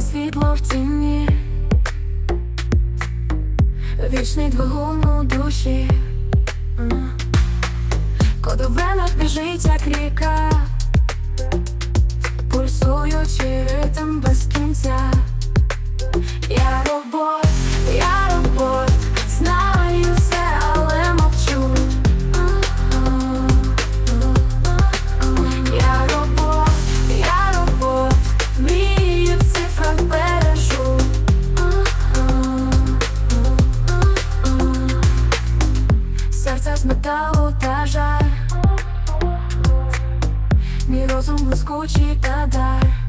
світло в тіні, вічний двигун у душі, код у венах біжить, як ріка, пульсуючий ритм без кінця. З металу та жар, мій розум блискучий та дар.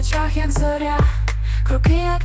очах, як зоря, кроки, як